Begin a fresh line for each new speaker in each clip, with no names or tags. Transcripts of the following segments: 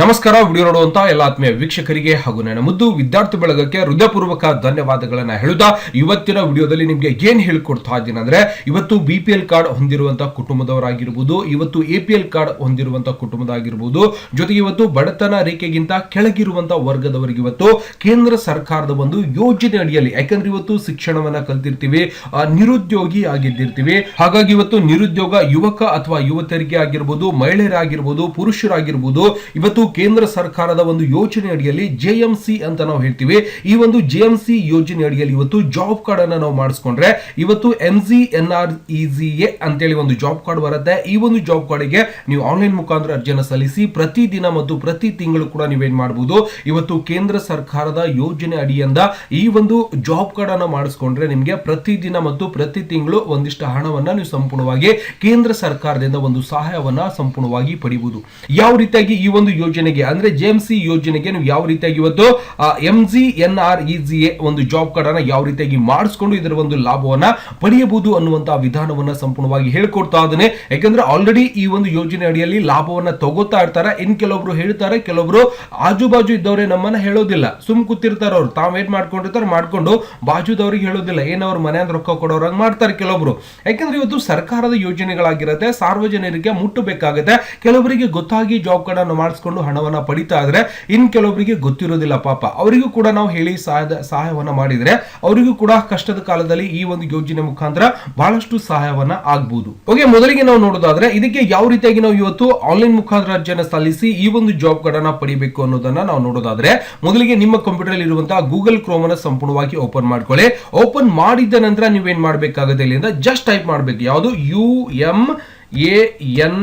ನಮಸ್ಕಾರ, ವಿಡಿಯೋ ನೋಡುವಂತ ಎಲ್ಲ ಆತ್ಮೀಯ ವೀಕ್ಷಕರಿಗೆ ಹಾಗೂ ನನ್ನ ಮುದ್ದು ವಿದ್ಯಾರ್ಥಿ ಬಳಗಕ್ಕೆ ಹೃದಯಪೂರ್ವಕ ಧನ್ಯವಾದಗಳನ್ನ ಹೇಳುತ್ತಾ ಇವತ್ತಿನ ವಿಡಿಯೋದಲ್ಲಿ ನಿಮ್ಗೆ ಏನ್ ಹೇಳ್ಕೊಡ್ತಾ ಇದ್ದೀನಿ ಅಂದ್ರೆ ಇವತ್ತು ಬಿ ಪಿ ಎಲ್ ಕಾರ್ಡ್ ಹೊಂದಿರುವಂತ ಕುಟುಂಬದವರಾಗಿರ್ಬೋದು, ಇವತ್ತು ಎ ಪಿ ಎಲ್ ಕಾರ್ಡ್ ಹೊಂದಿರುವಂತ ಕುಟುಂಬದಾಗಿರ್ಬೋದು, ಜೊತೆಗೆ ಇವತ್ತು ಬಡತನ ರೇಖೆಗಿಂತ ಕೆಳಗಿರುವಂತ ವರ್ಗದವರಿಗೆ ಇವತ್ತು ಕೇಂದ್ರ ಸರ್ಕಾರದ ಒಂದು ಯೋಜನೆ ಅಡಿಯಲ್ಲಿ, ಯಾಕಂದ್ರೆ ಇವತ್ತು ಶಿಕ್ಷಣವನ್ನ ಕಲ್ತಿರ್ತೀವಿ ನಿರುದ್ಯೋಗಿ ಆಗಿದ್ದಿರ್ತೀವಿ. ಹಾಗಾಗಿ ಇವತ್ತು ನಿರುದ್ಯೋಗ ಯುವಕ ಅಥವಾ ಯುವತಿಯರಿಗೆ ಆಗಿರ್ಬೋದು, ಮಹಿಳೆಯರಾಗಿರ್ಬೋದು, ಪುರುಷರಾಗಿರ್ಬೋದು, ಇವತ್ತು ಕೇಂದ್ರ ಸರ್ಕಾರದ ಒಂದು ಯೋಜನೆ ಅಡಿಯಲ್ಲಿ ಜೆ ಅಂತ ನಾವು ಹೇಳ್ತೀವಿ. ಈ ಒಂದು ಜೆ ಯೋಜನೆ ಅಡಿಯಲ್ಲಿ ಇವತ್ತು ಜಾಬ್ ಕಾರ್ಡ್ ಅನ್ನ ನಾವು ಮಾಡಿಸ್ಕೊಂಡ್ರೆ ಇವತ್ತು M G, N R E A ಅಂತೇಳಿ ಒಂದು ಜಾಬ್ ಕಾರ್ಡ್ ಬರುತ್ತೆ. ಈ ಒಂದು ಜಾಬ್ ಕಾರ್ಡ್ಗೆ ನೀವು ಆನ್ಲೈನ್ ಮುಖಾಂತರ ಅರ್ಜಿಯನ್ನು ಸಲ್ಲಿಸಿ ಪ್ರತಿ ದಿನ ಮತ್ತು ಪ್ರತಿ ತಿಂಗಳು ಕೂಡ ನೀವೇನ್ ಮಾಡಬಹುದು ಇವತ್ತು ಕೇಂದ್ರ ಸರ್ಕಾರದ ಯೋಜನೆ ಅಡಿಯಿಂದ ಈ ಒಂದು ಜಾಬ್ ಕಾರ್ಡ್ ಅನ್ನ ಮಾಡಿಸ್ಕೊಂಡ್ರೆ ನಿಮಗೆ ಪ್ರತಿ ದಿನ ಮತ್ತು ಪ್ರತಿ ತಿಂಗಳು ಒಂದಿಷ್ಟು ಹಣವನ್ನ ನೀವು ಸಂಪೂರ್ಣವಾಗಿ ಕೇಂದ್ರ ಸರ್ಕಾರದಿಂದ ಒಂದು ಸಹಾಯವನ್ನ ಸಂಪೂರ್ಣವಾಗಿ ಪಡೆಯಬಹುದು ಯಾವ ರೀತಿಯಾಗಿ ಈ ಒಂದು ಯೋಜನೆಗೆ, ಅಂದ್ರೆ ಜೆಎಂಸಿ ಯೋಜನೆಗೆ ನೀವು ಯಾವ ರೀತಿಯಾಗಿ ಇವತ್ತು M G N R E G A ಒಂದು ಜಾಬ್ ಕಾರ್ಡ್ ಅನ್ನ ಯಾವ ರೀತಿಯಾಗಿ ಮಾಡಿಸ್ಕೊಂಡು ಇದರ ಒಂದು ಲಾಭವನ್ನ ಪಡೆಯಬಹುದು ಅನ್ನುವಂತಹ ವಿಧಾನವನ್ನ ಸಂಪೂರ್ಣವಾಗಿ ಹೇಳ್ಕೊಡ್ತಾ ಇದ್ದೇನೆ. ಯಾಕಂದ್ರೆ ಆಲ್ರೆಡಿ ಈ ಒಂದು ಯೋಜನೆ ಅಡಿಯಲ್ಲಿ ಲಾಭವನ್ನ ತಗೋತಾ ಇರ್ತಾರೆ. ಇನ್ ಕೆಲವೊಬ್ರು ಹೇಳ್ತಾರೆ, ಕೆಲವೊಬ್ರು ಆಜು ಬಾಜು ಇದ್ದವರೇ ನಮ್ಮನ್ನ ಹೇಳೋದಿಲ್ಲ. ಸುಮ್ ಕೂತಿರ್ತಾರೆ ಅವ್ರು. ತಾವ್ ಏನ್ ಮಾಡ್ಕೊಂಡಿರ್ತಾರೆ, ಮಾಡ್ಕೊಂಡು ಬಾಜುದವ್ರಿಗೆ ಹೇಳೋದಿಲ್ಲ. ಏನ್ ಅವ್ರ ಮನೆ ರೊಕ್ಕ ಕೊಡೋರಂಗ್ ಮಾಡ್ತಾರೆ ಕೆಲವೊಬ್ರು. ಯಾಕಂದ್ರೆ ಇವತ್ತು ಸರ್ಕಾರದ ಯೋಜನೆಗಳಾಗಿರುತ್ತೆ, ಸಾರ್ವಜನಿಕರಿಗೆ ಮುಟ್ಟಬೇಕಾಗುತ್ತೆ. ಕೆಲವರಿಗೆ ಗೊತ್ತಾಗಿ ಜಾಬ್ ಕಾರ್ಡ್ ಅನ್ನು ಮಾಡಿಸ್ಕೊಂಡು ಹಣವನ್ನ ಪಡಿತಾ ಇದ್ರೆ ಇನ್ ಕೆಲವೊಬ್ಬರಿಗೆ ಗೊತ್ತಿರೋದಿಲ್ಲ ಪಾಪ. ಅವರಿಗೂ ಕೂಡ ನಾವು ಹೇಳಿ ಸಹಾಯವನ್ನ ಮಾಡಿದ್ರೆ ಅವರಿಗೂ ಕೂಡ ಕಷ್ಟದ ಕಾಲದಲ್ಲಿ ಈ ಒಂದು ಯೋಜನೆ ಮುಖಾಂತರ ಬಹಳಷ್ಟು ಸಹಾಯವನ್ನ ಆಗ್ಬಹುದು ಓಕೆ ಮೊದಲಿಗೆ ನಾವು ನೋಡೋದಾದ್ರೆ ಇದಕ್ಕೆ ಯಾವ ರೀತಿಯಾಗಿ ನಾವು ಇವತ್ತು ಆನ್ಲೈನ್ ಮುಖಾಂತರ ಅರ್ಜಿಯನ್ನು ಸಲ್ಲಿಸಿ ಈ ಒಂದು ಜಾಬ್ ಗಳನ್ನ ಪಡಿಬೇಕು ಅನ್ನೋದನ್ನ ನಾವು ನೋಡೋದಾದ್ರೆ ಮೊದಲಿಗೆ ನಿಮ್ಮ ಕಂಪ್ಯೂಟರ್ ಅಲ್ಲಿ ಇರುವಂತಹ ಗೂಗಲ್ ಕ್ರೋಮ್ ಅನ್ನ ಸಂಪೂರ್ಣವಾಗಿ ಓಪನ್ ಮಾಡ್ಕೊಳ್ಳಿ. ಓಪನ್ ಮಾಡಿದ ನಂತರ ನೀವೇನ್ ಮಾಡ್ಬೇಕಾಗುತ್ತೆ ಇಲ್ಲಿಂದ? ಜಸ್ಟ್ ಟೈಪ್ ಮಾಡ್ಬೇಕು. ಯಾವುದು? U M A N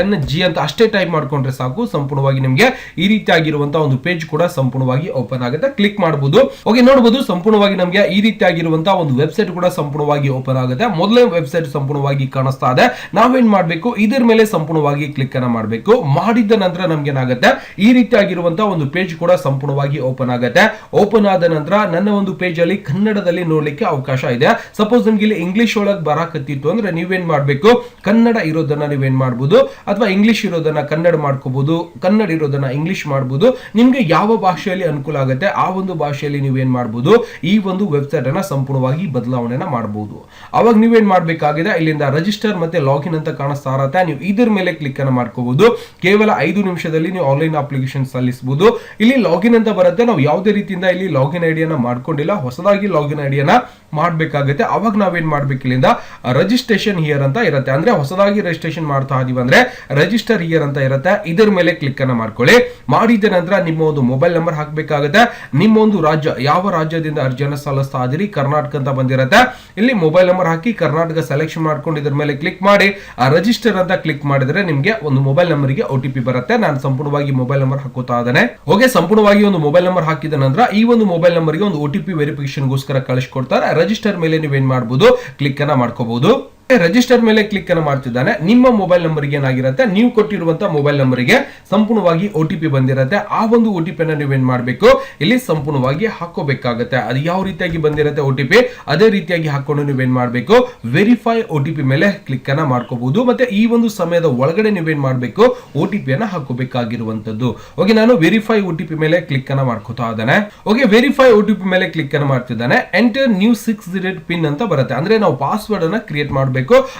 N G ಅಂತ ಅಷ್ಟೇ ಟೈಪ್ ಮಾಡ್ಕೊಂಡ್ರೆ ಸಾಕು, ಸಂಪೂರ್ಣವಾಗಿ ನಿಮಗೆ ಈ ರೀತಿಯಾಗಿರುವಂತಹ ಒಂದು ಪೇಜ್ ಕೂಡ ಸಂಪೂರ್ಣವಾಗಿ ಓಪನ್ ಆಗುತ್ತೆ. ಕ್ಲಿಕ್ ಮಾಡಬಹುದು ಓಕೆ ನೋಡಬಹುದು ಸಂಪೂರ್ಣವಾಗಿ ನಮಗೆ ಈ ರೀತಿಯಾಗಿರುವಂತಹ ಒಂದು ವೆಬ್ಸೈಟ್ ಕೂಡ ಸಂಪೂರ್ಣವಾಗಿ ಓಪನ್ ಆಗುತ್ತೆ. ಮೊದಲೇ ವೆಬ್ಸೈಟ್ ಸಂಪೂರ್ಣವಾಗಿ ಕಾಣಿಸ್ತಾ ಇದೆ. ನಾವೇನ್ ಮಾಡಬೇಕು? ಇದರ ಮೇಲೆ ಸಂಪೂರ್ಣವಾಗಿ ಕ್ಲಿಕ್ ಅನ್ನ ಮಾಡಬೇಕು. ಮಾಡಿದ ನಂತರ ನಮ್ಗೆ ಏನಾಗುತ್ತೆ? ಈ ರೀತಿಯಾಗಿರುವಂತಹ ಒಂದು ಪೇಜ್ ಕೂಡ ಸಂಪೂರ್ಣವಾಗಿ ಓಪನ್ ಆಗುತ್ತೆ. ಓಪನ್ ಆದ ನಂತರ ನನ್ನ ಒಂದು ಪೇಜ್ ಅಲ್ಲಿ ಕನ್ನಡದಲ್ಲಿ ನೋಡ್ಲಿಕ್ಕೆ ಅವಕಾಶ ಇದೆ. ಸಪೋಸ್ ನಿಮ್ಗೆ ಇಲ್ಲಿ ಇಂಗ್ಲಿಷ್ ಒಳಗೆ ಬರಾಕತ್ತಿತ್ತು ಅಂದ್ರೆ ನೀವೇನ್ ಮಾಡಬೇಕು? ಕನ್ನಡ ಇರೋದನ್ನ ನೀವೇನ್ ಮಾಡ್ಬೋದು? ಅಥವಾ ಇಂಗ್ಲಿಷ್ ಇರೋದನ್ನ ಕನ್ನಡ ಮಾಡ್ಕೋಬಹುದು ಕನ್ನಡ ಇರೋದನ್ನ ಇಂಗ್ಲಿಷ್ ಮಾಡ್ಬೋದು, ನಿಮ್ಗೆ ಯಾವ ಭಾಷೆಯಲ್ಲಿ ಅನುಕೂಲ ಆಗುತ್ತೆ, ಆ ಒಂದು ಭಾಷೆಯಲ್ಲಿ ನೀವೇನ್ ಮಾಡ್ಬೋದು, ಈ ಒಂದು ವೆಬ್ಸೈಟ್ ಅನ್ನ ಸಂಪೂರ್ಣವಾಗಿ ಬದಲಾವಣೆನ ಮಾಡಬಹುದು ಅವಾಗ ನೀವೇನ್ ಮಾಡ್ಬೇಕಾಗಿದೆ, ಇಲ್ಲಿಂದ ರಿಜಿಸ್ಟರ್ ಮತ್ತೆ ಲಾಗಿನ್ ಅಂತ ಕಾಣಿಸ್ತಾ ಇರತ್ತೆ ನೀವು ಇದ್ರ ಮೇಲೆ ಕ್ಲಿಕ್ ಅನ್ನ ಮಾಡ್ಕೋಬಹುದು ಕೇವಲ ಐದು ನಿಮಿಷದಲ್ಲಿ ನೀವು ಆನ್ಲೈನ್ ಅಪ್ಲಿಕೇಶನ್ ಸಲ್ಲಿಸಬಹುದು ಇಲ್ಲಿ ಲಾಗಿನ್ ಅಂತ ಬರುತ್ತೆ, ನಾವು ಯಾವುದೇ ರೀತಿಯಿಂದ ಇಲ್ಲಿ ಲಾಗಿನ್ ಐಡಿಯನ್ನ ಮಾಡ್ಕೊಂಡಿಲ್ಲ, ಹೊಸದಾಗಿ ಲಾಗಿನ್ ಐಡಿಯನ್ನ ಮಾಡ್ಬೇಕಾಗುತ್ತೆ. ಅವಾಗ ನಾವೇನು ಮಾಡಬೇಕು ಇಲ್ಲಿಂದ? ರಿಜಿಸ್ಟ್ರೇಷನ್ ಹಿಯರ್ ಅಂತ ಇರುತ್ತೆ. ಅಂದ್ರೆ ಹೊಸದಾಗಿ ರಿಜಿಸ್ಟ್ರೇಷನ್ ಮಾಡ್ತಾ ಇದೀವಿ ಅಂದ್ರೆ ರಿಜಿಸ್ಟರ್ ಹಿಯರ್ ಅಂತ ಇರುತ್ತೆ. ಇದರ ಮೇಲೆ ಕ್ಲಿಕ್ ಅನ್ನ ಮಾಡ್ಕೊಳ್ಳಿ. ಮಾಡಿದ ನಂತರ ನಿಮ್ಮ ಒಂದು ಮೊಬೈಲ್ ನಂಬರ್ ಹಾಕಬೇಕಾಗುತ್ತೆ. ನಿಮ್ಮ ಒಂದು ರಾಜ್ಯ, ಯಾವ ರಾಜ್ಯದಿಂದ ಅರ್ಜಿಯನ್ನು ಸಲ್ಲಿಸ್ತಾ ಇದೀರಿ? ಕರ್ನಾಟಕ ಅಂತ ಬಂದಿರುತ್ತೆ. ಇಲ್ಲಿ ಮೊಬೈಲ್ ನಂಬರ್ ಹಾಕಿ ಕರ್ನಾಟಕ ಸೆಲೆಕ್ಷನ್ ಮಾಡ್ಕೊಂಡು ಇದ್ರ ಮೇಲೆ ಕ್ಲಿಕ್ ಮಾಡಿ. ರಿಜಿಸ್ಟರ್ ಅಂತ ಕ್ಲಿಕ್ ಮಾಡಿದ್ರೆ ನಿಮಗೆ ಒಂದು ಮೊಬೈಲ್ ನಂಬರ್ಗೆ ಒ ಟಿ ಪಿ ಬರುತ್ತೆ. ನಾನು ಸಂಪೂರ್ಣವಾಗಿ ಮೊಬೈಲ್ ನಂಬರ್ ಹಾಕುತ್ತಾ ಇದ್ದೇನೆ. ಓಕೆ, ಸಂಪೂರ್ಣವಾಗಿ ಒಂದು ಮೊಬೈಲ್ ನಂಬರ್ ಹಾಕಿದ ನಂತರ ಈ ಒಂದು ಮೊಬೈಲ್ ನಂಬರ್ಗೆ ಒಂದು ಒ ಟಿ ಪಿ ವೆರಿಫಿಕೇಶನ್ಗೋಸ್ಕರ ಕಳಿಸ್ಕೊಡ್ತಾರೆ. ರಿಜಿಸ್ಟರ್ ಮೇಲೆ ನೀವೇನ್ ಮಾಡಬಹುದು ಕ್ಲಿಕ್ ಅನ್ನ ಮಾಡ್ಕೋಬಹುದು ರಿಜಿಸ್ಟರ್ ಮೇಲೆ ಕ್ಲಿಕ್ ಅನ್ನು ಮಾಡ್ತಿದ್ದಾನೆ. ನಿಮ್ಮ ಮೊಬೈಲ್ ನಂಬರ್ಗೆ ಏನಾಗಿರುತ್ತೆ? ನೀವು ಕೊಟ್ಟಿರುವಂತಹ ಮೊಬೈಲ್ ನಂಬರ್ಗೆ ಸಂಪೂರ್ಣವಾಗಿ ಒ ಟಿ ಪಿ ಬಂದಿರುತ್ತೆ. ಆ ಒಂದು ಒ ಟಿ ಪಿ ನೀವೇನ್ ಮಾಡಬೇಕು? ಇಲ್ಲಿ ಸಂಪೂರ್ಣವಾಗಿ ಹಾಕೋಬೇಕಾಗುತ್ತೆ ಅದು ಯಾವ ರೀತಿಯಾಗಿ ಬಂದಿರುತ್ತೆ ಒ ಟಿ ಪಿ ಅದೇ ರೀತಿಯಾಗಿ ಹಾಕೊಂಡು ನೀವೇನ್ ಮಾಡಬೇಕು? ವೆರಿಫೈ ಒ ಟಿ ಪಿ ಮೇಲೆ ಕ್ಲಿಕ್ ಅನ್ನ ಮಾಡ್ಕೋಬಹುದು. ಮತ್ತೆ ಈ ಒಂದು ಸಮಯದ ಒಳಗಡೆ ನೀವೇನ್ ಮಾಡಬೇಕು? ಒ ಟಿ ಪಿ ಅನ್ನ ಹಾಕೋಬೇಕಾಗಿರುವಂತದ್ದು ಓಕೆ ನಾನು ವೆರಿಫೈ ಒ ಟಿ ಪಿ ಮೇಲೆ ಕ್ಲಿಕ್ ಅನ್ನ ಮಾಡ್ಕೋತಾ ಇದ್ದಾನೆ. Okay verify O T P ಮೇಲೆ ಕ್ಲಿಕ್ ಅನ್ನ ಮಾಡ್ತಿದ್ದಾನೆ. Enter new six digit pin ಅಂತ ಬರುತ್ತೆ. ಅಂದ್ರೆ ನಾವು ಪಾಸ್ವರ್ಡ್ ಅನ್ನ ಕ್ರಿಯೇಟ್ ಮಾಡಬೇಕು.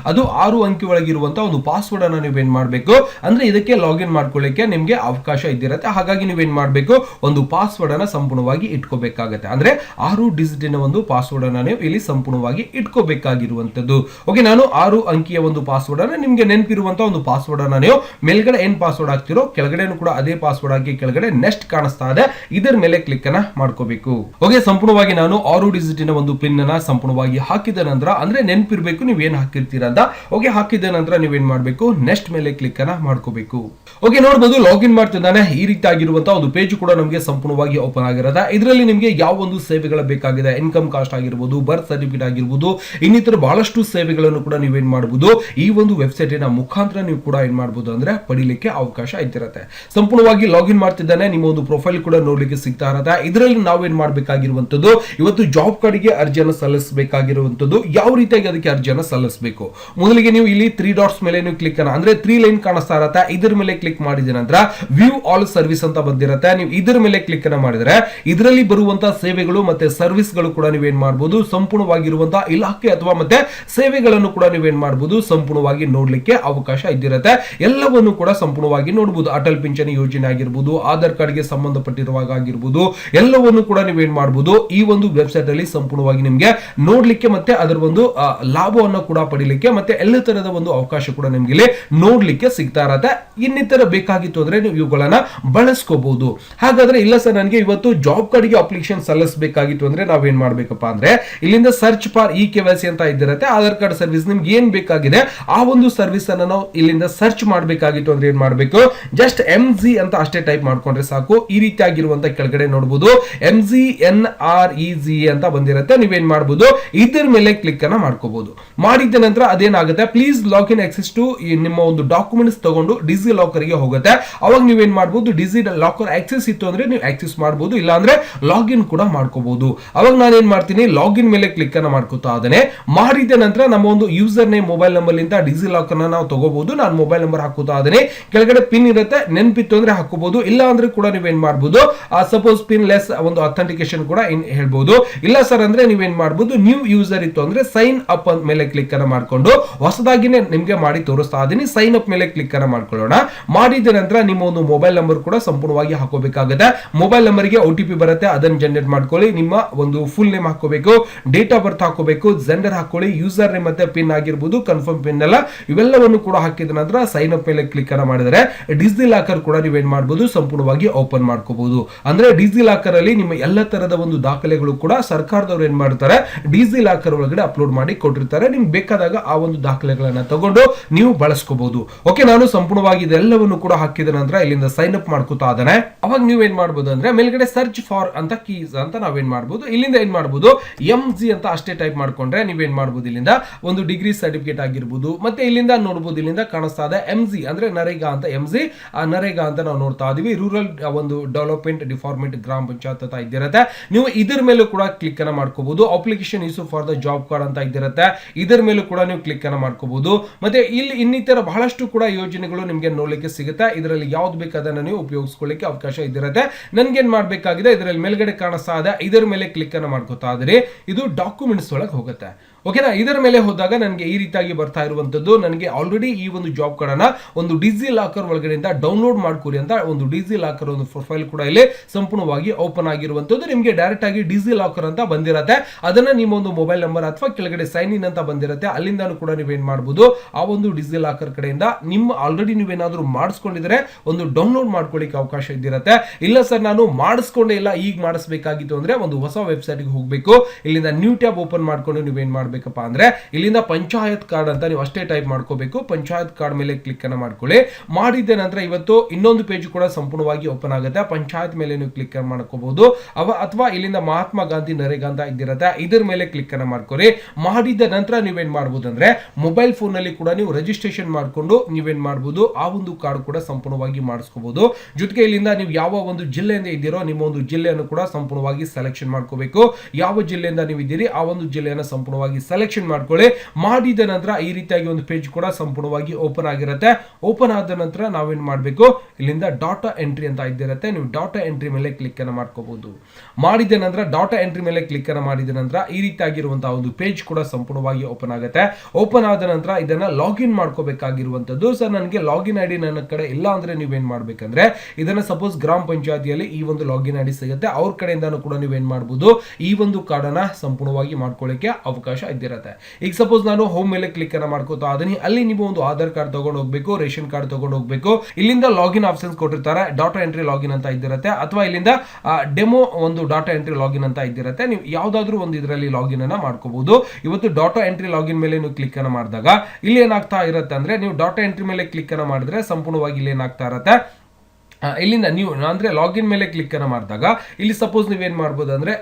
ಅದು ಆರು ಅಂಕಿ ಒಳಗಿರುವಂತಹ ಒಂದು ಪಾಸ್ವರ್ಡ್ ಅನ್ನ ನೀವೇನ್ ಮಾಡಬೇಕು? ಅಂದ್ರೆ ಇದಕ್ಕೆ ಲಾಗಿನ್ ಮಾಡ್ಕೊಳ್ಳಿಕ್ಕೆ ನಿಮ್ಗೆ ಅವಕಾಶ ಇದ್ದಿರುತ್ತೆ. ಹಾಗಾಗಿ ನೀವೇನ್ ಮಾಡಬೇಕು? ಒಂದು ಪಾಸ್ವರ್ಡ್ ಅನ್ನ ಸಂಪೂರ್ಣವಾಗಿ ಇಟ್ಕೋಬೇಕಾಗತ್ತೆ. ಅಂದ್ರೆ ಆರು ಡಿಜಿಟಿನ ಒಂದು ಪಾಸ್ವರ್ಡ್ ಅನ್ನು ನೀವು ಇಲ್ಲಿ ಸಂಪೂರ್ಣವಾಗಿ ಇಟ್ಕೋಬೇಕಾಗಿರುವಂತದ್ದು ಓಕೆ ನಾನು ಆರು ಅಂಕಿಯ ಒಂದು ಪಾಸ್ವರ್ಡ್ ಅನ್ನ ನಿಮ್ಗೆ ನೆನಪಿರುವಂತ ಒಂದು ಪಾಸ್ವರ್ಡ್ ಅನ್ನು ನೀವು ಮೇಲ್ಗಡೆ ಏನ್ ಪಾಸ್ವರ್ಡ್ ಹಾಕ್ತಿರೋ, ಕೆಳಗಡೆನೂ ಕೂಡ ಅದೇ ಪಾಸ್ವರ್ಡ್ ಹಾಕಿ ಕೆಳಗಡೆ ನೆಕ್ಸ್ಟ್ ಕಾಣಿಸ್ತಾ ಇದೆ. ಇದರ ಮೇಲೆ ಕ್ಲಿಕ್ ಅನ್ನ ಮಾಡ್ಕೋಬೇಕು. ಓಕೆ ಸಂಪೂರ್ಣವಾಗಿ ನಾನು ಆರು ಡಿಜಿಟಿನ ಒಂದು ಪಿನ್ ಅನ್ನ ಸಂಪೂರ್ಣವಾಗಿ ಹಾಕಿದ ನಂತರ, ಅಂದ್ರೆ ನೆನಪಿರಬೇಕು ನೀವು ಏನ್ ಹಾಕಿರ್ತೀರ ಅಂತ. ಓಕೆ ಹಾಕಿದ ನಂತರ ನೀವೇನ್ ಮಾಡ್ಬೇಕು? ನೆಕ್ಸ್ಟ್ ಮೇಲೆ ಕ್ಲಿಕ್ ಅನ್ನ ಮಾಡ್ಕೋಬೇಕು. ಓಕೆ ನೋಡಬಹುದು ಲಾಗಿನ್ ಮಾಡ್ತಿದ್ದಾನೆ. ಈ ರೀತಿ ಆಗಿರುವಂತಹ ಒಂದು ಪೇಜ್ ಕೂಡ ನಮಗೆ ಸಂಪೂರ್ಣವಾಗಿ ಓಪನ್ ಆಗಿರೋದ. ಇದರಲ್ಲಿ ನಿಮಗೆ ಯಾವ ಒಂದು ಸೇವೆಗಳ ಬೇಕಾಗಿದೆ? ಇನ್ಕಮ್ ಕಾಸ್ಟ್ ಆಗಿರ್ಬೋದು ಬರ್ತ್ ಸರ್ಟಿಫಿಕೇಟ್ ಆಗಿರ್ಬೋದು, ಇನ್ನಿತರ ಬಹಳಷ್ಟು ಸೇವೆಗಳನ್ನು ಕೂಡ ನೀವೇನ್ ಮಾಡಬಹುದು ಈ ಒಂದು ವೆಬ್ಸೈಟಿನ ಮುಖಾಂತರ ನೀವು ಕೂಡ ಏನ್ ಮಾಡಬಹುದು ಅಂದ್ರೆ ಪಡಿಲಿಕ್ಕೆ ಅವಕಾಶ ಇದ್ದಿರತ್ತೆ ಸಂಪೂರ್ಣವಾಗಿ ಲಾಗಿನ್ ಮಾಡ್ತಿದ್ದಾನೆ, ನಿಮ್ಮ ಒಂದು ಪ್ರೊಫೈಲ್ ಕೂಡ ನೋಡ್ಲಿಕ್ಕೆ ಸಿಗ್ತಾ ಇರತ್ತೆ. ಇದರಲ್ಲಿ ನಾವೇನ್ ಮಾಡಬೇಕಾಗಿರುವಂತದ್ದು ಇವತ್ತು ಜಾಬ್ ಕಾರ್ಡ್ಗೆ ಅರ್ಜಿಯನ್ನು ಸಲ್ಲಿಸಬೇಕಾಗಿರುವಂತದ್ದು ಯಾವ ರೀತಿಯಾಗಿ ಅದಕ್ಕೆ ಅರ್ಜಿಯನ್ನು ಸಲ್ಲಿಸ ಸಲ್ಲಿಸಬೇಕು ಮೊದಲಿಗೆ ನೀವು ಇಲ್ಲಿ ತ್ರೀ ಡಾಟ್ಸ್ ಮೇಲೆ ನೀವು ಕ್ಲಿಕ್ ಅನ್ನ ಅಂದ್ರೆ ತ್ರೀ ಲೈನ್ ಕಾಣಿಸ್ತಾ ಇರತ್ತೆ. ಇದ್ರ ಮೇಲೆ ಕ್ಲಿಕ್ ಮಾಡಿದ ನಂತರ ವ್ಯೂ ಆಲ್ ಸರ್ವಿಸ್ ಅಂತ ಬಂದಿರತ್ತೆ. ನೀವು ಇದ್ರ ಮೇಲೆ ಕ್ಲಿಕ್ ಅನ್ನ ಮಾಡಿದ್ರೆ ಇದರಲ್ಲಿ ಬರುವಂತಹ ಸೇವೆಗಳು ಮತ್ತೆ ಸರ್ವಿಸ್ಗಳು ಕೂಡ ನೀವೇನ್ ಮಾಡಬಹುದು ಸಂಪೂರ್ಣವಾಗಿರುವಂತಹ ಇಲಾಖೆ ಅಥವಾ ಮತ್ತೆ ಸೇವೆಗಳನ್ನು ಕೂಡ ನೀವೇನ್ ಮಾಡಬಹುದು ಸಂಪೂರ್ಣವಾಗಿ ನೋಡ್ಲಿಕ್ಕೆ ಅವಕಾಶ ಇದ್ದಿರತ್ತೆ. ಎಲ್ಲವನ್ನು ಕೂಡ ಸಂಪೂರ್ಣವಾಗಿ ನೋಡಬಹುದು ಅಟಲ್ ಪಿಂಚಣಿ ಯೋಜನೆ ಆಗಿರ್ಬೋದು, ಆಧಾರ್ ಕಾರ್ಡ್ಗೆ ಸಂಬಂಧಪಟ್ಟಿರುವಾಗ ಆಗಿರ್ಬೋದು, ಎಲ್ಲವನ್ನು ಕೂಡ ನೀವೇನ್ ಮಾಡಬಹುದು ಈ ಒಂದು ವೆಬ್ಸೈಟ್ ಅಲ್ಲಿ ಸಂಪೂರ್ಣವಾಗಿ ನಿಮ್ಗೆ ನೋಡ್ಲಿಕ್ಕೆ ಮತ್ತೆ ಅದರ ಒಂದು ಲಾಭವನ್ನು ಕೂಡ ಪಡಿಲಿಕ್ಕೆ ಮತ್ತೆ ಎಲ್ಲ ತರದ ಒಂದು ಅವಕಾಶ ಕೂಡ ನಿಮ್ಗೆ ಇಲ್ಲಿ ನೋಡ್ಲಿಕ್ಕೆ ಸಿಗ್ತಾ ಇರತ್ತೆ. ಇನ್ನಿತರ ಬೇಕಾಗಿತ್ತು ಅಂದ್ರೆ ನೀವು ಇವುಗಳನ್ನ ಬಳಸ್ಕೋಬಹುದು ಹಾಗಾದ್ರೆ ಇಲ್ಲ ಸರ್, ನನಗೆ ಇವತ್ತು ಜಾಬ್ ಕಾರ್ಡ್ಗೆ ಅಪ್ಲಿಕೇಶನ್ ಸಲ್ಲಿಸಬೇಕಾಗಿತ್ತು ಅಂದ್ರೆ ನಾವೇನ್ ಮಾಡ್ಬೇಕಪ್ಪ ಅಂದ್ರೆ ಇಲ್ಲಿಂದ search for E K C ಅಂತ ಇದ್ದಿರತ್ತೆ. ಆಧಾರ್ ಕಾರ್ಡ್ ಸರ್ವಿಸ್ ನಿಮ್ಗೆ ಏನ್ ಬೇಕಾಗಿದೆ, ಆ ಒಂದು ಸರ್ವಿಸ್ ಅನ್ನ ನಾವು ಇಲ್ಲಿಂದ ಸರ್ಚ್ ಮಾಡಬೇಕಾಗಿತ್ತು ಅಂದ್ರೆ ಏನ್ ಮಾಡ್ಬೇಕು? ಜಸ್ಟ್ ಎಂ ಜಿ ಅಂತ ಅಷ್ಟೇ ಟೈಪ್ ಮಾಡ್ಕೊಂಡ್ರೆ ಸಾಕು. ಈ ರೀತಿಯಾಗಿರುವಂತ ಕೆಳಗಡೆ ನೋಡಬಹುದು M G N R E G ಅಂತ ಬಂದಿರತ್ತೆ. ನೀವೇನ್ ಮಾಡಬಹುದು ಇದ್ರ ಮೇಲೆ ಕ್ಲಿಕ್ ಅನ್ನ ಮಾಡ್ಕೋಬಹುದು ಮಾಡಿದ ನಂತರ ಅದೇನಾಗುತ್ತೆ? ಪ್ಲೀಸ್ ಲಾಗಿನ್ ಆಕ್ಸೆಸ್ ಟು ನಿಮ್ಮ ಒಂದು ಡಾಕ್ಯುಮೆಂಟ್ಸ್ ತಗೊಂಡು ಡಿಜಿ ಲಾಕರ್ಗೆ ಹೋಗುತ್ತೆ. ಅವಾಗ ನೀವೇನ್ ಮಾಡಬಹುದು ಡಿಜಿ ಲಾಕರ್ ಆಕ್ಸೆಸ್ ಇತ್ತು ಅಂದ್ರೆ ನೀವು ಆಕ್ಸೆಸ್ ಮಾಡಬಹುದು ಇಲ್ಲ ಅಂದ್ರೆ ಲಾಗಿನ್ ಕೂಡ ಮಾಡ್ಕೋಬಹುದು ಅವಾಗ ನಾನು ಏನ್ ಮಾಡ್ತೀನಿ? ಲಾಗಿನ್ ಮೇಲೆ ಕ್ಲಿಕ್ ಅನ್ನ ಮಾಡ್ಕೋತಾ ಅದನ್ನೇ ಮಾಡಿದ ನಂತರ ನಮ್ಮ ಒಂದು ಯೂಸರ್ ನೇಮ್ ಮೊಬೈಲ್ ನಂಬರ್ ಇಂದ ಡಿಜಿ ಲಾಕರ್ ನಾವು ತಗೋಬಹುದು ನಾನು ಮೊಬೈಲ್ ನಂಬರ್ ಹಾಕೋತಾ ಅದನ್ನೇ ಕೆಳಗಡೆ ಪಿನ್ ಇರುತ್ತೆ. ನೆನ್ಪಿತ್ತು ಅಂದ್ರೆ ಹಾಕೋಬಹುದು ಇಲ್ಲ ಅಂದ್ರೆ ಕೂಡ ನೀವೇನ್ ಮಾಡಬಹುದು ಸಪೋಸ್ ಪಿನ್ ಲೆಸ್ ಒಂದು ಅಥೆಂಟಿಕೇಶನ್ ಕೂಡ ಇನ್ ಹೇಳ್ಬಹುದು ಇಲ್ಲ ಸರ್ ಅಂದ್ರೆ ನೀವೇನ್ ಮಾಡಬಹುದು ನ್ಯೂ ಯೂಸರ್ ಇತ್ತು ಅಂದ್ರೆ ಸೈನ್ ಅಪ್ ಮೇಲೆ ಕ್ಲಿಕ್ ಅನ್ನ ಮಾಡ್ಕೊಂಡು ಹೊಸದಾಗಿನೇ ನಿಮ್ಗೆ ಮಾಡಿ ತೋರಿಸ್ತಾ ಇದೀನಿ ಸೈನ್ ಅಪ್ ಮೇಲೆ ಕ್ಲಿಕ್ ಅನ್ನ ಮಾಡ್ಕೊಳ್ಳೋಣ. ಮಾಡಿದ ನಂತರ ನಿಮ್ಮ ಒಂದು ಮೊಬೈಲ್ ನಂಬರ್ ಕೂಡ ಸಂಪೂರ್ಣವಾಗಿ ಹಾಕೋಬೇಕಾಗುತ್ತೆ. ಮೊಬೈಲ್ ನಂಬರ್ಗೆ ಒ ಟಿ ಪಿ ಬರುತ್ತೆ. ಅದನ್ನ ಜನರೇಟ್ ಮಾಡ್ಕೊಳ್ಳಿ. ನಿಮ್ಮ ಒಂದು ಫುಲ್ ನೇಮ್ ಹಾಕೋಬೇಕು. ಡೇಟ್ ಆಫ್ ಬರ್ತ್ ಹಾಕೋಬೇಕು. ಜೆಂಡರ್ ಹಾಕೊಳ್ಳಿ. ಯೂಸರ್ ನೇಮ್ ಮತ್ತೆ ಪಿನ್ ಆಗಿರ್ಬೋದು. ಕನ್ಫರ್ಮ್ ಪಿನ್ ಎಲ್ಲ. ಇವೆಲ್ಲವನ್ನು ಕೂಡ ಹಾಕಿದ ನಂತರ ಸೈನ್ ಅಪ್ ಮೇಲೆ ಕ್ಲಿಕ್ ಅನ್ನ ಮಾಡಿದರೆ ಡಿಜಿ ಲಾಕರ್ ಕೂಡ ನೀವೇನ್ ಮಾಡಬಹುದು ಸಂಪೂರ್ಣವಾಗಿ ಓಪನ್ ಮಾಡ್ಕೋಬಹುದು ಅಂದ್ರೆ ಡಿಜಿ ಲಾಕರ್ ಅಲ್ಲಿ ನಿಮ್ಮ ಎಲ್ಲ ತರದ ಒಂದು ದಾಖಲೆಗಳು ಕೂಡ ಸರ್ಕಾರದವರು ಏನ್ ಮಾಡ್ತಾರೆ? ಡಿಜಿ ಲಾಕರ್ ಒಳಗಡೆ ಅಪ್ಲೋಡ್ ಮಾಡಿ ಕೊಟ್ಟಿರ್ತಾರೆ. ನಿಮ್ಗೆ ಬೇಕಾದಾಗ ಆ ಒಂದು ದಾಖಲೆಗಳನ್ನ ತಗೊಂಡು ನೀವು ಬಳಸ್ಕೋಬಹುದು ಓಕೆ ನಾನು ಸಂಪೂರ್ಣವಾಗಿ ಇದೆಲ್ಲವನ್ನು ಕೂಡ ಹಾಕಿದ ನಂತರ ಇಲ್ಲಿಂದ ಸೈನ್ ಅಪ್ ಮಾಡ್ಕೋತಾ ಆದನೆ ಅವಾಗ ನೀವು ಏನ್ ಮಾಡಬಹುದು ಅಂದ್ರೆ ಮೇಲ್ಗಡೆ ಸರ್ಚ್ ಫಾರ್ ಅಂತ ಕೀಸ್ ಅಂತ ನಾವೇನ್ ಮಾಡಬಹುದು ಇಲ್ಲಿಂದ ಏನ್ ಮಾಡಬಹುದು ಎಂ ಜಿ ಅಂತ ಅಷ್ಟೇ ಟೈಪ್ ಮಾಡ್ಕೊಂಡ್ರೆ ನೀವೇನ್ ಮಾಡಬಹುದು ಇಲ್ಲಿಂದ ಒಂದು ಡಿಗ್ರಿ ಸರ್ಟಿಫಿಕೇಟ್ ಆಗಿರ್ಬೋದು. ಮತ್ತೆ ಇಲ್ಲಿಂದ ನೋಡಬಹುದು ಇಲ್ಲಿಂದ ಕಾಣಿಸ್ತಾ ಇದೆ ಎಂ ಜಿ ಅಂದ್ರೆ ನರೇಗಾ ಅಂತ ಎಂ ಜಿ ಆ ನರೇಗಾ ಅಂತ ನಾವು ನೋಡ್ತಾ ಇದೀವಿ. ರೂರಲ್ ಒಂದು ಡೆವಲಪ್ಮೆಂಟ್ ಡಿಫಾರ್ಮೆಂಟ್ ಗ್ರಾಮ ಪಂಚಾಯತ್ ಅಂತ ಇದ್ದಿರತ್ತೆ. ನೀವು ಇದರ ಮೇಲೂ ಕೂಡ ಕ್ಲಿಕ್ ಅನ್ನ ಮಾಡ್ಕೋಬಹುದು application issue for the job card ಅಂತ ಇದ್ದಿರತ್ತೆ. ಇದರ ಮೇಲೂ ಕೂಡ ನೀವು ಕ್ಲಿಕ್ ಅನ್ನ ಮಾಡ್ಕೋಬಹುದು ಮತ್ತೆ ಇಲ್ಲಿ ಇನ್ನಿತರ ಬಹಳಷ್ಟು ಕೂಡ ಯೋಜನೆಗಳು ನಿಮಗೆ ನೋಡ್ಲಿಕ್ಕೆ ಸಿಗುತ್ತೆ. ಇದರಲ್ಲಿ ಯಾವ್ದು ಬೇಕಾದನ್ನ ನೀವು ಉಪಯೋಗಿಸ್ಕೊಳ್ಳಿಕ್ಕೆ ಅವಕಾಶ ಇದ್ದಿರತ್ತೆ. ನನ್ಗೆ ಏನ್ ಮಾಡ್ಬೇಕಾಗಿದೆ? ಇದರಲ್ಲಿ ಮೇಲ್ಗಡೆ ಕಾಣಿಸ್ತಾ ಇದೆ. ಇದರ ಮೇಲೆ ಕ್ಲಿಕ್ ಅನ್ನ ಮಾಡ್ಕೋತಾ ಇದು ಡಾಕ್ಯುಮೆಂಟ್ಸ್ ಒಳಗೆ ಹೋಗುತ್ತೆ. ಓಕೆನಾ? ಇದರ ಮೇಲೆ ಹೋದಾಗ ನನಗೆ ಈ ರೀತಿಯಾಗಿ ಬರ್ತಾ ಇರುವಂತದ್ದು, ನನಗೆ ಆಲ್ರೆಡಿ ಈ ಒಂದು ಜಾಬ್ ಕಾರ್ಡನ್ನು ಒಂದು ಡಿಜಿ ಲಾಕರ್ ಒಳಗಡೆಯಿಂದ ಡೌನ್ಲೋಡ್ ಮಾಡ್ಕೊರಿ ಅಂತ ಒಂದು ಡಿಜಿ ಲಾಕರ್ ಒಂದು ಪ್ರೊಫೈಲ್ ಕೂಡ ಇಲ್ಲಿ ಸಂಪೂರ್ಣವಾಗಿ ಓಪನ್ ಆಗಿರುವಂತದ್ದು. ನಿಮಗೆ ಡೈರೆಕ್ಟ್ ಆಗಿ ಡಿಜಿ ಲಾಕರ್ ಅಂತ ಬಂದಿರತ್ತೆ. ಅದನ್ನ ನಿಮ್ಮ ಒಂದು ಮೊಬೈಲ್ ನಂಬರ್ ಅಥವಾ ಕೆಳಗಡೆ ಸೈನ್ ಇನ್ ಅಂತ ಬಂದಿರತ್ತೆ. ಅಲ್ಲಿಂದ ಕೂಡ ನೀವೇನು ಮಾಡಬಹುದು ಆ ಒಂದು ಡಿಜಿ ಲಾಕರ್ ಕಡೆಯಿಂದ ನಿಮ್ಮ ಆಲ್ರೆಡಿ ನೀವೇನಾದ್ರೂ ಮಾಡಿಸ್ಕೊಂಡಿದ್ರೆ ಒಂದು ಡೌನ್ಲೋಡ್ ಮಾಡ್ಕೊಳ್ಳಿಕ್ಕೆ ಅವಕಾಶ ಇದ್ದಿರತ್ತೆ. ಇಲ್ಲ ಸರ್ ನಾನು ಮಾಡಿಸ್ಕೊಂಡೇ ಇಲ್ಲ, ಈಗ ಮಾಡಿಸ್ಬೇಕಾಗಿತ್ತು ಅಂದ್ರೆ ಒಂದು ಹೊಸ ವೆಬ್ಸೈಟ್ಗೆ ಹೋಗಬೇಕು. ಇಲ್ಲಿಂದ ನ್ಯೂ ಟ್ಯಾಬ್ ಓಪನ್ ಮಾಡ್ಕೊಂಡು ನೀವೇನ್ ಮಾಡ್ಬೇಕಪ್ಪ ಅಂದರೆ ಇಲ್ಲಿಂದ ಪಂಚಾಯತ್ ಕಾರ್ಡ್ ಅಂತ ನೀವು ಅಷ್ಟೇ ಟೈಪ್ ಮಾಡ್ಕೋಬೇಕು. ಪಂಚಾಯತ್ ಕಾರ್ಡ್ ಮೇಲೆ ಕ್ಲಿಕ್ ಅನ್ನು ಮಾಡ್ಕೊಳ್ಳಿ. ಮಾಡಿದ ನಂತರ ಇವತ್ತು ಇನ್ನೊಂದು ಪೇಜ್ ಕೂಡ ಸಂಪೂರ್ಣವಾಗಿ ಓಪನ್ ಆಗುತ್ತೆ. ಪಂಚಾಯತ್ ಮೇಲೆ ನೀವು ಕ್ಲಿಕ್ ಮಾಡ್ಕೋಬಹುದು. ಅವ ಅಥವಾ ಇಲ್ಲಿಂದ ಮಹಾತ್ಮ ಗಾಂಧಿ ನರೇಗಾ ಅಂತ ಇದ್ದಿರತ್ತೆ, ಇದ್ರ ಮೇಲೆ ಕ್ಲಿಕ್ ಅನ್ನು ಮಾಡ್ಕೊರಿ ಮಾಡಿದ ನಂತರ ನೀವೇನ್ ಮಾಡ್ಬೋದು ಅಂದ್ರೆ ಮೊಬೈಲ್ ಫೋನ್ನಲ್ಲಿ ಕೂಡ ನೀವು ರಿಜಿಸ್ಟ್ರೇಷನ್ ಮಾಡ್ಕೊಂಡು ನೀವೇನ್ ಮಾಡ್ಬೋದು, ಆ ಒಂದು ಕಾರ್ಡ್ ಕೂಡ ಸಂಪೂರ್ಣವಾಗಿ ಮಾಡಿಸ್ಕೋಬಹುದು. ಜೊತೆಗೆ ಇಲ್ಲಿಂದ ನೀವು ಯಾವ ಒಂದು ಜಿಲ್ಲೆಯಿಂದ ಇದ್ದೀರೋ ನಿಮ್ಮ ಒಂದು ಜಿಲ್ಲೆಯನ್ನು ಕೂಡ ಸಂಪೂರ್ಣವಾಗಿ ಸೆಲೆಕ್ಷನ್ ಮಾಡ್ಕೋಬೇಕು. ಯಾವ ಜಿಲ್ಲೆಯಿಂದ ನೀವು ಇದ್ದೀರಿ, ಆ ಒಂದು ಜಿಲ್ಲೆಯನ್ನು ಸಂಪೂರ್ಣವಾಗಿ ಸೆಲೆಕ್ಷನ್ ಮಾಡ್ಕೊಳ್ಳಿ. ಮಾಡಿದ ನಂತರ ಈ ರೀತಿಯಾಗಿ ಒಂದು ಪೇಜ್ ಕೂಡ ಸಂಪೂರ್ಣವಾಗಿ ಓಪನ್ ಆಗಿರುತ್ತೆ. ಓಪನ್ ಆದ ನಂತರ ನಾವೇನು ಮಾಡಬೇಕು? ಇಲ್ಲಿಂದ ಡಾಟಾ ಎಂಟ್ರಿ ಅಂತ ಇದ್ದಿರುತ್ತೆ. ನೀವು ಡಾಟಾ ಎಂಟ್ರಿ ಮೇಲೆ ಕ್ಲಿಕ್ ಅನ್ನು ಮಾಡ್ಕೋಬಹುದು ಮಾಡಿದ ನಂತರ ಡಾಟಾ ಎಂಟ್ರಿ ಮೇಲೆ ಕ್ಲಿಕ್ ಅನ್ನು ಮಾಡಿದ ನಂತರ ಈ ರೀತಿಯಾಗಿರುವಂತಹ ಒಂದು ಪೇಜ್ ಕೂಡ ಸಂಪೂರ್ಣವಾಗಿ ಓಪನ್ ಆಗುತ್ತೆ. ಓಪನ್ ಆದ ನಂತರ ಇದನ್ನ ಲಾಗಿನ್ ಮಾಡ್ಕೋಬೇಕಾಗಿರುವಂತದ್ದು ಸರ್ ನನಗೆ ಲಾಗಿನ್ ಐಡಿ ನನ್ನ ಕಡೆ ಇಲ್ಲ ಅಂದ್ರೆ ನೀವೇನ್ ಮಾಡ್ಬೇಕಂದ್ರೆ, ಇದನ್ನ ಸಪೋಸ್ ಗ್ರಾಮ ಪಂಚಾಯತಿಯಲ್ಲಿ ಈ ಒಂದು ಲಾಗಿನ್ ಐಡಿ ಸಿಗುತ್ತೆ. ಅವ್ರ ಕಡೆಯಿಂದಾನು ಕೂಡ ನೀವೇನ್ ಮಾಡಬಹುದು ಈ ಒಂದು ಕಾರ್ಡ್ ಅನ್ನ ಸಂಪೂರ್ಣವಾಗಿ ಮಾಡ್ಕೊಳ್ಳಿಕ್ಕೆ ಅವಕಾಶ ಇದ್ದಿರುತ್ತೆ. ಈಗ ಸಪೋಸ್ ನಾನು ಹೋಮ್ ಮೇಲೆ ಕ್ಲಿಕ್ ಅನ್ನ ಮಾಡ್ಕೋತಾ ಅದನ್ನ ಅಲ್ಲಿ ನೀವು ಒಂದು ಆಧಾರ್ ಕಾರ್ಡ್ ತಗೊಂಡು ಹೋಗ್ಬೇಕು, ರೇಷನ್ ಕಾರ್ಡ್ ತಗೊಂಡು ಹೋಗ್ಬೇಕು. ಇಲ್ಲಿಂದ ಲಾಗಿನ್ ಆಪ್ಷನ್ಸ್ ಕೊಟ್ಟಿರ್ತಾರೆ ಡಾಟಾ ಎಂಟ್ರಿ ಲಾಗಿನ್ ಅಂತ ಇದ್ದಿರುತ್ತೆ. ಅಥವಾ ಇಲ್ಲಿಂದ ಡೆಮೋ ಒಂದು ಡಾಟಾ ಎಂಟ್ರಿ ಲಾಗಿನ್ ಅಂತ ಇದ್ದಿರುತ್ತೆ. ನೀವು ಯಾವ್ದಾದ್ರು ಒಂದು ಇದರಲ್ಲಿ ಲಾಗಿನ್ ಅನ್ನ ಮಾಡ್ಕೋಬಹುದು ಇವತ್ತು ಡಾಟಾ ಎಂಟ್ರಿ ಲಾಗಿನ್ ಮೇಲೆ ನೀವು ಕ್ಲಿಕ್ ಅನ್ನ ಮಾಡಿದಾಗ, ಇಲ್ಲಿ ಏನಾಗ್ತಾ ಇರುತ್ತೆ ಅಂದ್ರೆ, ನೀವು ಡಾಟಾ ಎಂಟ್ರಿ ಮೇಲೆ ಕ್ಲಿಕ್ ಅನ್ನ ಮಾಡಿದ್ರೆ ಸಂಪೂರ್ಣವಾಗಿ ಇಲ್ಲಿ ಏನಾಗ್ತಾ ಇರುತ್ತೆ? ಇಲ್ಲಿಂದ ನೀವು, ಅಂದರೆ ಲಾಗಿನ್ ಮೇಲೆ ಕ್ಲಿಕ್ ಅನ್ನ ಮಾಡಿದಾಗ, ಇಲ್ಲಿ ಸಪೋಸ್ ನೀವೇನು ಮಾಡ್ಬೋದು ಅಂದರೆ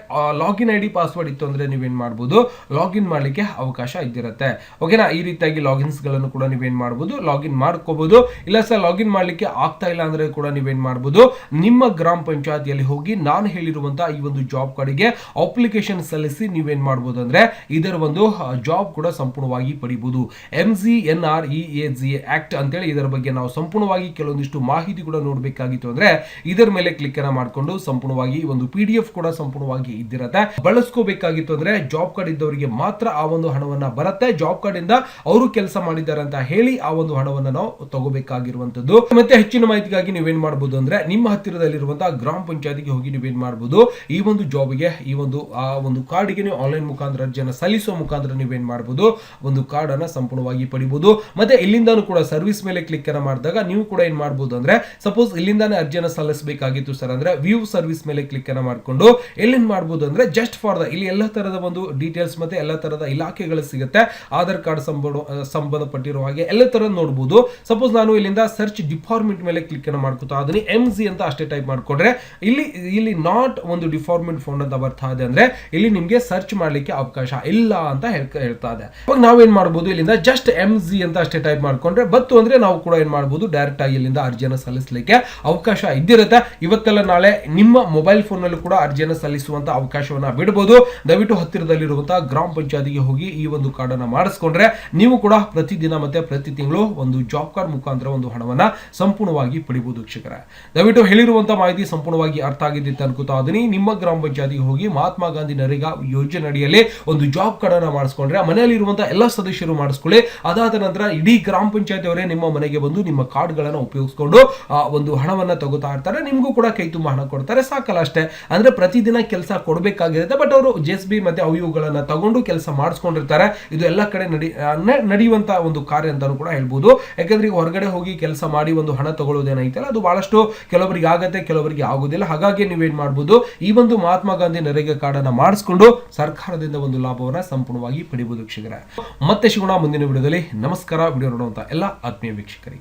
ಲಾಗಿನ್ ಐ ಡಿ ಪಾಸ್ವರ್ಡ್ ಇತ್ತು ಅಂದರೆ ನೀವೇನು ಮಾಡ್ಬೋದು? ಲಾಗಿನ್ ಮಾಡಲಿಕ್ಕೆ ಅವಕಾಶ ಇದ್ದಿರುತ್ತೆ. ಓಕೆನಾ ಈ ರೀತಿಯಾಗಿ ಲಾಗಿನ್ಸ್ಗಳನ್ನು ಕೂಡ ನೀವೇನು ಮಾಡ್ಬೋದು? ಲಾಗಿನ್ ಮಾಡ್ಕೋಬೋದು. ಇಲ್ಲ ಸರ್ ಲಾಗಿನ್ ಮಾಡಲಿಕ್ಕೆ ಆಗ್ತಾ ಇಲ್ಲ ಅಂದರೆ ಕೂಡ ನೀವೇನು ಮಾಡ್ಬೋದು? ನಿಮ್ಮ ಗ್ರಾಮ ಪಂಚಾಯತಿಯಲ್ಲಿ ಹೋಗಿ ನಾನು ಹೇಳಿರುವಂಥ ಈ ಒಂದು ಜಾಬ್ ಕಾರ್ಡಿಗೆ ಅಪ್ಲಿಕೇಶನ್ ಸಲ್ಲಿಸಿ ನೀವೇನು ಮಾಡ್ಬೋದು ಅಂದರೆ, ಇದರ ಒಂದು ಜಾಬ್ ಕೂಡ ಸಂಪೂರ್ಣವಾಗಿ ಪಡಿಬೋದು. M G N R E A G act ಅಂತೇಳಿ ಇದರ ಬಗ್ಗೆ ನಾವು ಸಂಪೂರ್ಣವಾಗಿ ಕೆಲವೊಂದಿಷ್ಟು ಮಾಹಿತಿ ಕೂಡ ನೋಡಬೇಕಾಗಿತ್ತು ಅಂದ್ರೆ ಇದರ ಮೇಲೆ ಕ್ಲಿಕ್ ಅನ್ನ ಮಾಡಿಕೊಂಡು ಸಂಪೂರ್ಣವಾಗಿ ಒಂದು ಪಿ ಡಿ ಎಫ್ ಕೂಡ ಸಂಪೂರ್ಣವಾಗಿ ಇದ್ದಿರತ್ತೆ. ಬಳಸ್ಕೋಬೇಕಾಗಿತ್ತು ಅಂದ್ರೆ ಜಾಬ್ ಕಾರ್ಡ್ ಇದ್ದವರಿಗೆ ಮಾತ್ರ ಆ ಒಂದು ಹಣವನ್ನ ಬರುತ್ತೆ. ಜಾಬ್ ಕಾರ್ಡ್ ಇಂದ ಅವರು ಕೆಲಸ ಮಾಡಿದ್ದಾರೆ ಅಂತ ಹೇಳಿ ಆ ಒಂದು ಹಣವನ್ನ ನಾವು ತಗೋಬೇಕಾಗಿರುವಂತದ್ದು. ಮತ್ತೆ ಹೆಚ್ಚಿನ ಮಾಹಿತಿಗಾಗಿ ನೀವೇನ್ ಮಾಡಬಹುದು ಅಂದ್ರೆ ನಿಮ್ಮ ಹತ್ತಿರದಲ್ಲಿರುವಂತಹ ಗ್ರಾಮ ಪಂಚಾಯತಿಗೆ ಹೋಗಿ ನೀವೇನ್ ಮಾಡಬಹುದು ಈ ಒಂದು ಜಾಬ್ಗೆ ಈ ಒಂದು, ಆ ಒಂದು ಕಾರ್ಡ್ಗೆ ನೀವು ಆನ್ಲೈನ್ ಮುಖಾಂತರ ಅರ್ಜಿಯನ್ನು ಸಲ್ಲಿಸುವ ಮುಖಾಂತರ ನೀವೇನ್ ಮಾಡಬಹುದು ಒಂದು ಕಾರ್ಡ್ ಅನ್ನ ಸಂಪೂರ್ಣವಾಗಿ ಪಡಿಬಹುದು ಮತ್ತೆ ಇಲ್ಲಿಂದಾನು ಕೂಡ ಸರ್ವಿಸ್ ಮೇಲೆ ಕ್ಲಿಕ್ ಅನ್ನ ಮಾಡಿದಾಗ ನೀವು ಕೂಡ ಏನ್ ಮಾಡಬಹುದು ಅಂದ್ರೆ ಸಪೋಸ್ ಇಲ್ಲಿಂದಾನೇ ಅರ್ಜಿಯನ್ನು ಸಲ್ಲಿಸಬೇಕಾಗಿತ್ತು ಸರ್. ಅಂದ್ರೆ ವ್ಯೂ ಸರ್ವಿಸ್ ಮೇಲೆ ಕ್ಲಿಕ್ ಅನ್ನ ಮಾಡಿಕೊಂಡು ಎಲ್ಲಿಂದ ಮಾಡಬಹುದು ಅಂದ್ರೆ ಜಸ್ಟ್ ಫಾರ್ ದ ಇಲ್ಲಿ ಎಲ್ಲ ತರದ ಒಂದು ಡೀಟೇಲ್ಸ್ ಮತ್ತೆ ಎಲ್ಲ ತರದ ಇಲಾಖೆಗಳು ಸಿಗುತ್ತೆ. ಆಧಾರ್ ಕಾರ್ಡ್ ಸಂಬಂಧ ಸಂಬಂಧಪಟ್ಟಿರುವ ಹಾಗೆ ಎಲ್ಲ ತರ ನೋಡಬಹುದು ಸಪೋಸ್ ನಾನು ಇಲ್ಲಿಂದ ಸರ್ಚ್ ಡಿಫಾರ್ಮೆಂಟ್ ಮೇಲೆ ಕ್ಲಿಕ್ ಅನ್ನ ಮಾಡ್ಕೊತಾ ಅದನ್ನ ಎಂ ಜಿ ಅಂತ ಅಷ್ಟೇ ಟೈಪ್ ಮಾಡ್ಕೊಂಡ್ರೆ ಇಲ್ಲಿ ಇಲ್ಲಿ ನಾಟ್ ಒಂದು ಡಿಫಾರ್ಮೆಂಟ್ ಫೋನ್ ಅಂತ ಬರ್ತಾ ಇದೆ ಅಂದ್ರೆ ಇಲ್ಲಿ ನಿಮಗೆ ಸರ್ಚ್ ಮಾಡ್ಲಿಕ್ಕೆ ಅವಕಾಶ ಇಲ್ಲ ಅಂತ ಹೇಳ್ತಾ ಇದೆ. ಅವಾಗ ನಾವೇನ್ ಮಾಡ್ಬೋದು? ಇಲ್ಲಿಂದ ಜಸ್ಟ್ ಎಂ ಜಿ ಅಂತ ಅಷ್ಟೇ ಟೈಪ್ ಮಾಡ್ಕೊಂಡ್ರೆ, ಬತ್ತು ಅಂದ್ರೆ ನಾವು ಕೂಡ ಏನ್ ಮಾಡ್ಬೋದು? ಡೈರೆಕ್ಟ್ ಆಗಿ ಇಲ್ಲಿಂದ ಅರ್ಜಿಯನ್ನು ಸಲ್ಲಿಸಲಿಕ್ಕೆ ಅವಕಾಶ ಇದ್ದಿರುತ್ತೆ. ಇವತ್ತೆಲ್ಲ ನಾಳೆ ನಿಮ್ಮ ಮೊಬೈಲ್ ಫೋನ್ನಲ್ಲೂ ಕೂಡ ಅರ್ಜಿಯನ್ನು ಸಲ್ಲಿಸುವಂತ ಅವಕಾಶವನ್ನ ಬಿಡಬಹುದು ದಯವಿಟ್ಟು ಹತ್ತಿರದಲ್ಲಿರುವಂತಹ ಗ್ರಾಮ ಪಂಚಾಯತಿಗೆ ಹೋಗಿ ಈ ಒಂದು ಕಾರ್ಡನ್ನು ಮಾಡಿಸ್ಕೊಂಡ್ರೆ ನೀವು ಕೂಡ ಪ್ರತಿದಿನ ಮತ್ತೆ ಪ್ರತಿ ತಿಂಗಳು ಒಂದು ಜಾಬ್ ಕಾರ್ಡ್ ಮುಖಾಂತರ ಒಂದು ಹಣವನ್ನ ಸಂಪೂರ್ಣವಾಗಿ ಪಡಿಬಹುದು ವೀಕ್ಷಕರೇ. ದಯವಿಟ್ಟು ಹೇಳಿರುವಂತ ಮಾಹಿತಿ ಸಂಪೂರ್ಣವಾಗಿ ಅರ್ಥ ಆಗಿದೆ ಅನ್ಕೋತಾ ಇದೀನಿ. ನಿಮ್ಮ ಗ್ರಾಮ ಪಂಚಾಯತಿಗೆ ಹೋಗಿ ಮಹಾತ್ಮ ಗಾಂಧಿ ನರೇಗಾ ಯೋಜನೆ ಅಡಿಯಲ್ಲಿ ಒಂದು ಜಾಬ್ ಕಾರ್ಡ್ ಅನ್ನ ಮಾಡಿಸ್ಕೊಂಡ್ರೆ ಮನೆಯಲ್ಲಿರುವಂತಹ ಎಲ್ಲ ಸದಸ್ಯರು ಮಾಡಿಸ್ಕೊಳ್ಳಿ. ಅದಾದ ನಂತರ ಇಡೀ ಗ್ರಾಮ ಪಂಚಾಯತಿ ಅವರೇ ನಿಮ್ಮ ಮನೆಗೆ ಬಂದು ನಿಮ್ಮ ಕಾರ್ಡ್ಗಳನ್ನು ಉಪಯೋಗಿಸ್ಕೊಂಡು ಒಂದು ಹಣವನ್ನ ತಗೋತಾ ಇರ್ತಾರೆ, ನಿಮಗೂ ಕೂಡ ಕೈ ತುಂಬ ಹಣ ಕೊಡ್ತಾರೆ, ಸಾಕಲ್ಲ ಅಷ್ಟೇ. ಅಂದ್ರೆ ಪ್ರತಿದಿನ ಕೆಲಸ ಕೊಡಬೇಕಾಗಿರುತ್ತೆ ಬಟ್ ಅವರು ಜೆಸ್ ಬಿ ಮತ್ತೆ ಅವು ಇವುಗಳನ್ನ ತಗೊಂಡು ಕೆಲಸ ಮಾಡಿಸ್ಕೊಂಡಿರ್ತಾರೆ. ಇದು ಎಲ್ಲ ಕಡೆ ನಡಿ ನಡೆಯುವಂಥ ಒಂದು ಕಾರ್ಯ ಅಂತಲೂ ಕೂಡ ಹೇಳ್ಬೋದು. ಯಾಕಂದ್ರೆ ಈಗ ಹೊರಗಡೆ ಹೋಗಿ ಕೆಲಸ ಮಾಡಿ ಒಂದು ಹಣ ತಗೊಳ್ಳೋದೇನೈತಲ್ಲ ಅದು ಬಹಳಷ್ಟು ಕೆಲವರಿಗೆ ಆಗುತ್ತೆ, ಕೆಲವರಿಗೆ ಆಗೋದಿಲ್ಲ. ಹಾಗಾಗಿ ನೀವೇನು ಮಾಡ್ಬೋದು, ಈ ಒಂದು ಮಹಾತ್ಮ ಗಾಂಧಿ ನರೇಗಾ ಕಾರ್ಡನ್ನು ಮಾಡಿಸ್ಕೊಂಡು ಸರ್ಕಾರದಿಂದ ಒಂದು ಲಾಭವನ್ನ ಸಂಪೂರ್ಣವಾಗಿ ಪಡಿಬೋದು, ವೀಕ್ಷಕರೇ. ಮತ್ತೆ ಸಿಗೋಣ ಮುಂದಿನ ವಿಡಿಯೋದಲ್ಲಿ. ನಮಸ್ಕಾರ, ವಿಡಿಯೋ ನೋಡುವಂಥ ಎಲ್ಲ ಆತ್ಮೀಯ ವೀಕ್ಷಕರಿಗೆ